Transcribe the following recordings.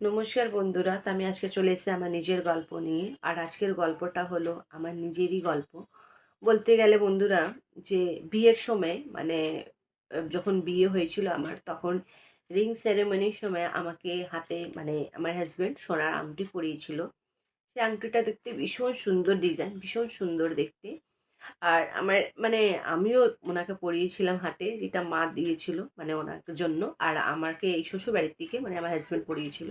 নমস্কার বন্ধুরা আমি আজকে চলে এসেছি আমার নিজের গল্প নিয়ে। আর আজকের গল্পটা হলো আমার নিজেরই গল্প। বলতে গেলে বন্ধুরা, যে বিয়ের সময় মানে যখন বিয়ে হয়েছিল আমার, তখন রিং সেরেমনির সময় আমাকে হাতে মানে আমার হাজব্যান্ড সোনার আংটি পরিয়েছিল। সেই আংটিটা দেখতে ভীষণ সুন্দর ডিজাইন ভীষণ সুন্দর দেখতে। আর আমার মানে আমিও ওনাকে পরিয়েছিলাম হাতে, যেটা মা দিয়েছিল মানে ওনার জন্য। আর আমাকে এই শ্বশুর বাড়ির থেকে মানে আমার হাজব্যান্ড পরিয়েছিল।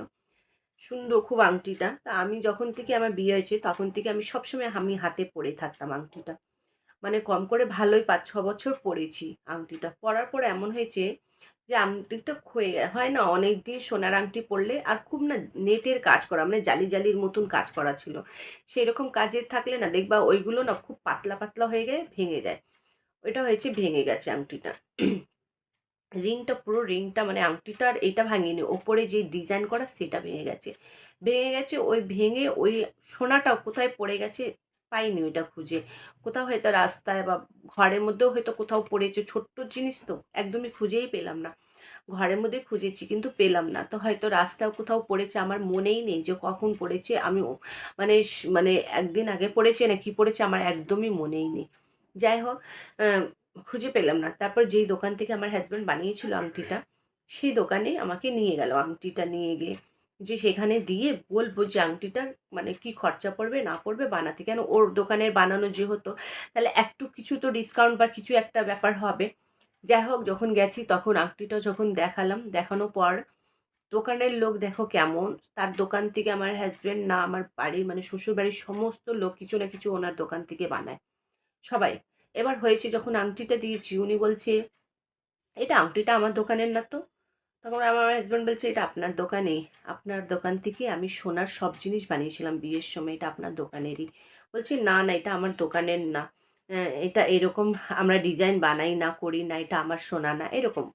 সুন্দর খুব আংটিটা। তা আমি যখন থেকে আমার বিয়ে হয়েছে, তখন থেকে আমি সবসময় আমি হাতে পরে থাকতাম আংটিটা। মানে কম করে ভালোই পাঁচ, ছ বছর পরেছি আংটিটা। পরার পর এমন হয়েছে যে, আংটিটা ক্ষয়ে হয় না অনেক দিন সোনার আংটি পরলে আর খুব না নেটের কাজ করা মানে জালি জালির মতন কাজ করা ছিল। সেই রকম কাজের থাকলে না, দেখবা ওইগুলো না খুব পাতলা পাতলা হয়ে গিয়ে ভেঙে যায়। ওইটা হয়েছে, ভেঙে গেছে আংটিটা। রিংটা পুরো রিংটা মানে আংটিটার এটা ভাঙেনি। ওপরে যে ডিজাইন করা সেটা ভেঙে গেছে। ভেঙে গেছে, ওই ভেঙে ওই সোনাটা কোথায় পড়ে গেছে পাইনি ওইটা খুঁজে। কোথাও হয়তো রাস্তায় বা ঘরের মধ্যেও হয়তো কোথাও পড়েছে। ছোট্ট জিনিস তো, একদমই খুঁজেই পেলাম না। ঘরের মধ্যে খুঁজেছি কিন্তু পেলাম না। তো হয়তো রাস্তায় কোথাও পড়েছে, আমার মনেই নেই যে কখন পড়েছে। আমি মানে মানে একদিন আগে পড়েছে না কি পড়েছে আমার একদমই মনেই নেই। যাই হোক খুঁজে পেলাম না। তারপর যেই দোকান থেকে আমার হাজব্যান্ড বানিয়েছিল আংটিটা, সেই দোকানে আমাকে নিয়ে গেল। আংটিটা নিয়ে গিয়ে যে সেখানে দিয়ে বলব যে আংটিটার মানে কি খরচা পড়বে, না পড়বে, বানাতে। কেন ওর দোকানের বানানো যে হতো তাহলে একটু কিছু তো ডিসকাউন্ট বা কিছু একটা ব্যাপার হবে। যাই হোক, যখন গেছি তখন আংটিটা যখন দেখালাম দেখানোর পর দোকানের লোক দেখো কেমন। তার দোকান থেকে আমার হাজব্যান্ড না, আমার বাড়ির মানে শ্বশুরবাড়ির সমস্ত লোক কিছু না কিছু ওনার দোকান থেকে বানায়। সবাই এবার হয়েছে যখন আংটিটা দিয়েছি, উনি বলছে, এটা আংটিটা আমার দোকানের না তো? তখন আমার হাজব্যান্ড বলছে, এটা আপনার দোকানে, আপনার দোকান থেকে আমি সোনার সব জিনিস বানিয়েছিলাম বিয়ের সময়, এটা আপনার দোকানেরই। বলছি, না না, এটা আমার দোকানের না। এটা এরকম আমরা ডিজাইন বানাই না, করি না, এটা আমার সোনা না। এরকম।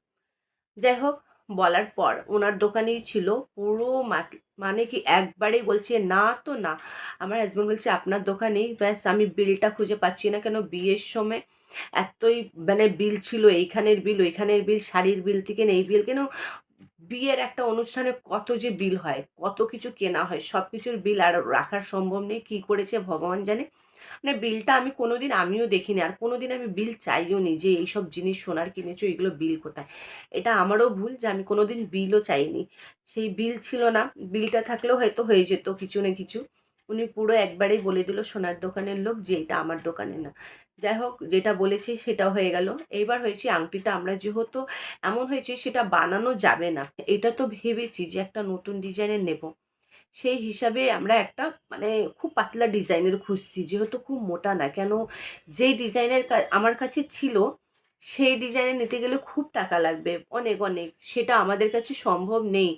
যাই হোক বলার পর ওনার দোকানেই ছিল পুরো মাত- মানে কি একবারেই বলছে, না তো না। আমার হাজব্যান্ড বলছে, আপনার দোকানেই? ব্যাস, আমি বিলটা খুঁজে পাচ্ছি না কেন? বিয়ের সময় এতই মানে বিল ছিল, এইখানের বিল ওইখানের বিল শাড়ির বিল থেকে এই বিল কেন? বিয়ের একটা অনুষ্ঠানে কত যে বিল হয়, কত কিছু কেনা হয় সব কিছুর বিল আর রাখার সম্ভব নেই, কী করেছে ভগবান জানে। মানে বিলটা আমি কোনো দিন আমিও দেখিনি, আর কোনোদিন আমি বিল চাইও নি যে এইসব জিনিস সোনার কিনেছো, এগুলো বিল কোথায়? এটা আমারও ভুল যে আমি কোনোদিন বিলও চাইনি। সেই বিল ছিল না বিলটা থাকলেও হয়তো হয়ে যেত কিছু না কিছু। উনি পুরো একবারেই বলে দিল, সোনার দোকানের লোক যে এটা আমার দোকানে না। যাই হোক, যেটা বলেছি সেটাও হয়ে গেল। এইবার হয়েছে আংটিটা, আমরা যেহেতু এমন হয়েছে সেটা বানানো যাবে না। এটা তো ভেবেছি যে একটা নতুন ডিজাইনের নেব। সেই হিসাবে আমরা একটা মানে খুব পাতলা ডিজাইনের খুঁজছি। যেহেতু খুব মোটা না, কেন যেই ডিজাইনের আমার কাছে ছিল, সেই ডিজাইনে নিতে গেলে খুব টাকা লাগবে, অনেক অনেক। সেটা আমাদের কাছে সম্ভব নেই।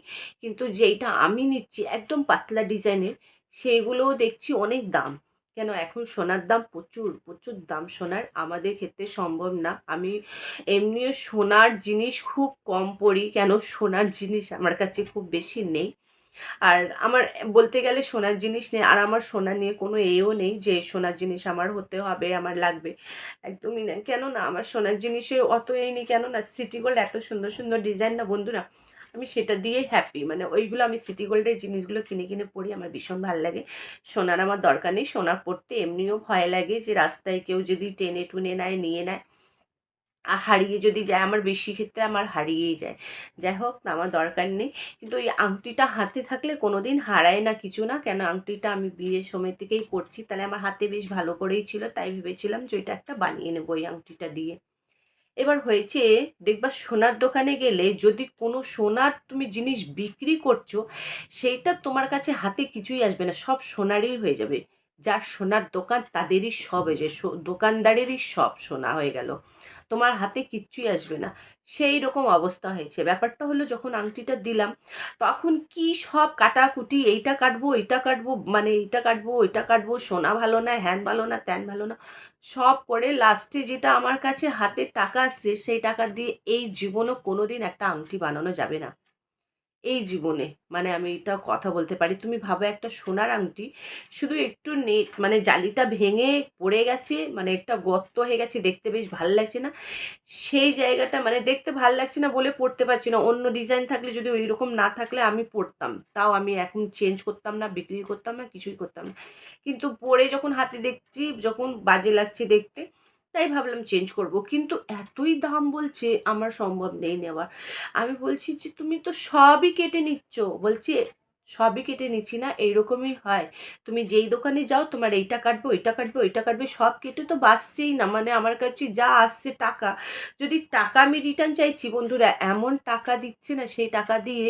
কিন্তু যেইটা আমি নিচ্ছি একদম পাতলা ডিজাইনের, সেইগুলোও দেখছি অনেক দাম। কেন এখন সোনার দাম প্রচুর প্রচুর দাম সোনার। আমাদের ক্ষেত্রে সম্ভব না। আমি এমনিও সোনার জিনিস খুব কম পরি কেন সোনার জিনিস আমার কাছে খুব বেশি নেই। আর আমার বলতে গেলে সোনার জিনিস নেই আর আমার সোনা নিয়ে কোনো এও নেই যে সোনার জিনিস আমার হতে হবে, আমার লাগবে। একদমই না। কেন না আমার সোনার জিনিসে অত এই নেই। কেন না সিটি গোল্ড এত সুন্দর সুন্দর ডিজাইন না বন্ধুরা, আমি সেটা দিয়েই হ্যাপি মানে ওইগুলো আমি সিটি গোল্ডের জিনিসগুলো কিনে কিনে পরি আমার ভীষণ ভালো লাগে। সোনার আমার দরকার নেই। সোনা পড়তে এমনিও ভয় লাগে যে রাস্তায় কেউ যদি টেনে টুনে নেয়, নিয়ে নেয়। হারিয়ে যদি যায়, আমার বেশি ক্ষেত্রে আমার হারিয়েই যায়। যাই হোক আমার দরকার নেই। কিন্তু ওই আংটিটা হাতে থাকলে কোনো দিন হারায় না কিছু না। কেন আংটিটা আমি বিয়ের সময় থেকেই পরছি, তাহলে আমার হাতে বেশ ভালো করেই ছিল, তাই ভেবেছিলাম যে ওইটা একটা বানিয়ে নেব ওই আংটিটা দিয়ে। এবার হয়েছে, দেখবা সোনার দোকানে গেলে যদি কোনো সোনার তুমি জিনিস বিক্রি করছ, সেইটা তোমার কাছে হাতে কিছুই আসবে না, সব সোনারই হয়ে যাবে। যার সোনার দোকান তাদেরই সব হয়ে যায় দোকানদারেরই সব সোনা হয়ে গেল। তোমার হাতে কিচ্ছুই আসবে না। সেই রকম অবস্থা হয়েছে। ব্যাপারটা হলো যখন আংটিটা দিলাম, তখন কি সব কাটাকুটি, এইটা কাটবো এইটা কাটবো মানে এইটা কাটবো, ওইটা কাটবো, সোনা ভালো না, হ্যান ভালো না, ত্যান ভালো না, সব করে লাস্টে যেটা আমার কাছে হাতে টাকা আসছে, সেই টাকা দিয়ে এই জীবনও কোনো দিন একটা আংটি বানানো যাবে না। এই জীবনে। মানে আমি এটা কথা বলতে পারি। তুমি ভাবো একটা সোনার আংটি শুধু একটু নেট মানে জালিটা ভেঙে পড়ে গেছে মানে একটা গর্ত হয়ে গেছে, দেখতে বেশ ভালো লাগছে না। সেই জায়গাটা মানে দেখতে ভালো লাগছে না বলে পড়তে পারছি না। অন্য ডিজাইন থাকলে যদি ওই রকম না থাকলে আমি পড়তাম। তাও আমি এখন চেঞ্জ করতাম না, বিক্রি করতাম না, কিছুই করতাম না। কিন্তু পরে যখন হাতে দেখছি, যখন বাজে লাগছে দেখতে তাই ভাবলাম চেঞ্জ করব। কিন্তু এতই দাম বলছে, আমার সম্ভব নেই নেওয়ার। আমি বলছি যে, তুমি তো সবই কেটে নিচ্ছ। বলছি সবই কেটে নিচ্ছি না, এইরকমই হয়। তুমি যেই দোকানে যাও, তোমার এইটা কাটবে, ওইটা কাটবে ওইটা কাটবে, সব কেটে তো বাঁচছেই না। মানে আমার কাছে যা আসছে টাকা, যদি টাকা আমি রিটার্ন চাইছি বন্ধুরা, এমন টাকা দিচ্ছে না, সেই টাকা দিয়ে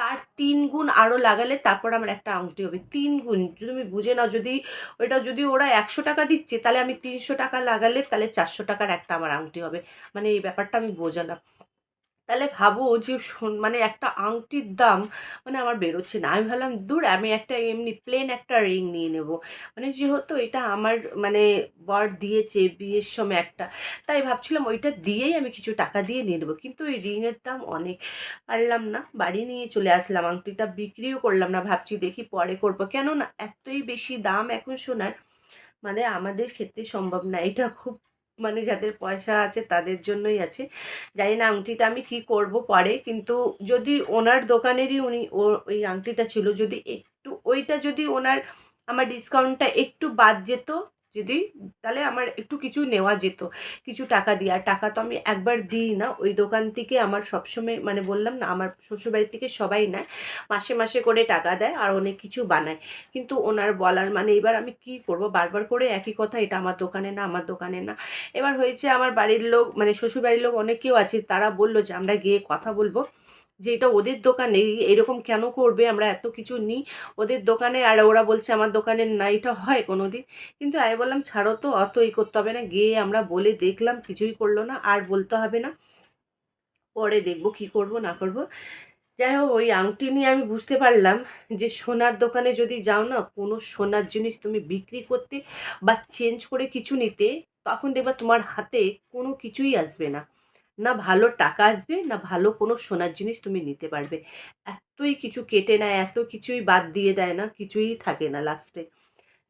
তার তিন গুণ আরও লাগালে তারপর আমার একটা আংটি হবে। তিন গুণ যদি তুমি বুঝে নাও, যদি ওইটা যদি ওরা একশো টাকা দিচ্ছে, তাহলে আমি তিনশো টাকা লাগালে তাহলে চারশো টাকার একটা আমার আংটি হবে। মানে এই ব্যাপারটা আমি বোঝালাম। তাহলে ভাবো যে মানে একটা আংটির দাম মানে আমার বেরোচ্ছে না। আমি ভাবলাম, দূর, আমি একটা এমনি প্লেন একটা রিং নিয়ে নেব। মানে যেহেতু এটা আমার মানে বর দিয়েছে বিয়ের সময় একটা, তাই ভাবছিলাম ওইটা দিয়েই আমি কিছু টাকা দিয়ে নিয়ে নেব। কিন্তু ওই রিংয়ের দাম অনেক পারলাম না, বাড়ি নিয়ে চলে আসলাম, আংটিটা বিক্রিও করলাম না। ভাবছি দেখি পরে করব। কেন না এতই বেশি দাম এখন শোনার মানে আমাদের ক্ষেত্রে সম্ভব না। এটা খুব মানে যাদের পয়সা আছে তাদের জন্যই আছে। জানি না আংটিটা আমি কি করব পরে, কিন্তু যদি ওনার দোকানেরই উনি ওই আংটিটা ছিল, যদি একটু, ওইটা যদি ওনার, আমার ডিসকাউন্টটা একটু বাদ যেত যদি তাহলে আমার একটু কিছু নেওয়া যেত, কিছু টাকা দিয়ে। আর টাকা তো আমি একবার দিই না, ওই দোকান থেকে আমার সবসময় মানে বললাম না, আমার শ্বশুরবাড়ির থেকে সবাই নেয়, মাসে মাসে করে টাকা দেয় আর অনেক কিছু বানায়। কিন্তু ওনার বলার মানে এবার আমি কি করব? বারবার করে একই কথা, এটা আমার দোকানে না, আমার দোকানে না। এবার হয়েছে আমার বাড়ির লোক মানে শ্বশুরবাড়ির লোক অনেকেও আছে, তারা বলল যে আমরা গিয়ে কথা বলব। যে এটা ওদের দোকানে এরকম কেন করবে, আমরা এত কিছু নিই ওদের দোকানে? আর ওরা বলছে, আমার দোকানে না, এটা হয় কোনো দিন কিন্তু আমি বললাম, ছাড়ো তো, অত এই করতে হবে না। গিয়ে আমরা বলে দেখলাম, কিছুই করল না, আর বলতে হবে না। পরে দেখব কি করব, না করব। যাই হোক, ওই আংটি নিয়ে আমি বুঝতে পারলাম যে, সোনার দোকানে যদি যাও না, কোনো সোনার জিনিস তুমি বিক্রি করতে বা চেঞ্জ করে কিছু নিতে, তখন দেখবা তোমার হাতে কোনো কিছুই আসবে না। না ভালো টাকা আসবে, না ভালো কোনো সোনার জিনিস তুমি নিতে পারবে। এতই কিছু কেটে নেয়, এত কিছুই বাদ দিয়ে দেয় না, কিছুই থাকে না লাস্টে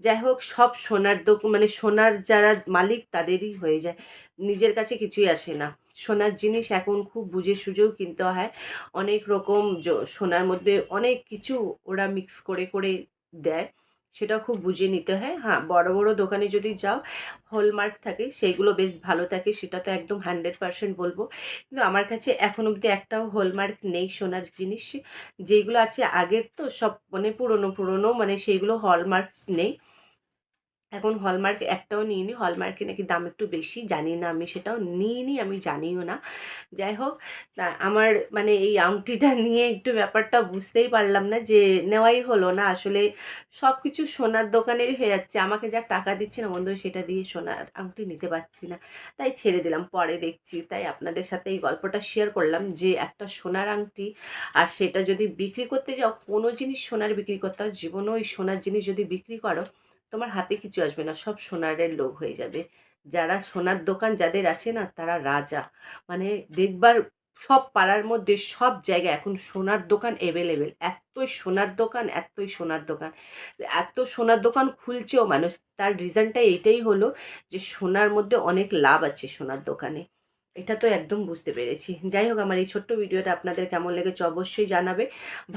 যাই হোক, সব সোনার দোক মানে সোনার যারা মালিক তাদেরই হয়ে যায়। নিজের কাছে কিছুই আসে না। সোনার জিনিস এখন খুব বুঝে সুঝেও কিনতে হয়। অনেক রকম সোনার মধ্যে অনেক কিছু ওরা মিক্স করে করে দেয়। সেটা খুব বুঝে নিতে হয়। হ্যাঁ বড় বড় দোকানে যদি যাও হলমার্ক থাকে, সেইগুলো বেশ ভালো থাকে, সেটা তো একদম হান্ড্রেড পারসেন্ট বলব। কিন্তু আমার কাছে এখন অবধি একটাও হলমার্ক নেই সোনার জিনিস। যেগুলো আছে আগের তো সব মানে পুরনো পুরনো মানে সেইগুলো হলমার্কস নেই। এখন হলমার্ক একটাও নিইনি। হলমার্কে নাকি দাম একটু বেশি, জানি না আমি সেটাও নিইনি, আমি জানিও না। যাই হোক আমার মানে এই আংটিটা নিয়ে একটু ব্যাপারটা বুঝতেই পারলাম না যে নেওয়াই হলো না। আসলে সব কিছু সোনার দোকানেরই হয়ে যাচ্ছে। আমাকে যা টাকা দিচ্ছে না বন্ধু, সেটা দিয়ে সোনার আংটি নিতে পারছি না। তাই ছেড়ে দিলাম, পরে দেখছি। তাই আপনাদের সাথে এই গল্পটা শেয়ার করলাম যে একটা সোনার আংটি আর সেটা যদি বিক্রি করতে যাও, কোনো জিনিস সোনার বিক্রি করতে হয় জীবনে ওই সোনার জিনিস যদি বিক্রি করো তোমার হাতে কিছু আসবে না, সব সোনারের লোক হয়ে যাবে। যারা সোনার দোকান যাদের আছে না, তারা রাজা। মানে দেখবার সব পাড়ার মধ্যে সব জায়গায় এখন সোনার দোকান অ্যাভেলেবেল এতই সোনার দোকান, এতই সোনার দোকান। এত সোনার দোকান খুলছেও মানুষ। তার রিজনটা এইটাই হলো যে সোনার মধ্যে অনেক লাভ আছে সোনার দোকানে। এটা তো একদম বুঝতে পেরেছি। যাই হোক, আমার এই ছোট্ট ভিডিওটা আপনাদের কেমন লেগেছে অবশ্যই জানাবে।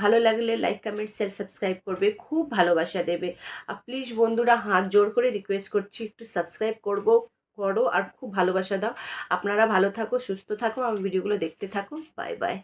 ভালো লাগলে লাইক কমেন্ট শেয়ার সাবস্ক্রাইব করবে। খুব ভালোবাসা দেবে। আর প্লিজ বন্ধুরা, হাত জোর করে রিকোয়েস্ট করছি, একটু সাবস্ক্রাইব করব, করো আর খুব ভালোবাসা দাও। আপনারা ভালো থাকো, সুস্থ থাকো, আমার ভিডিওগুলো দেখতে থাকো। Bye bye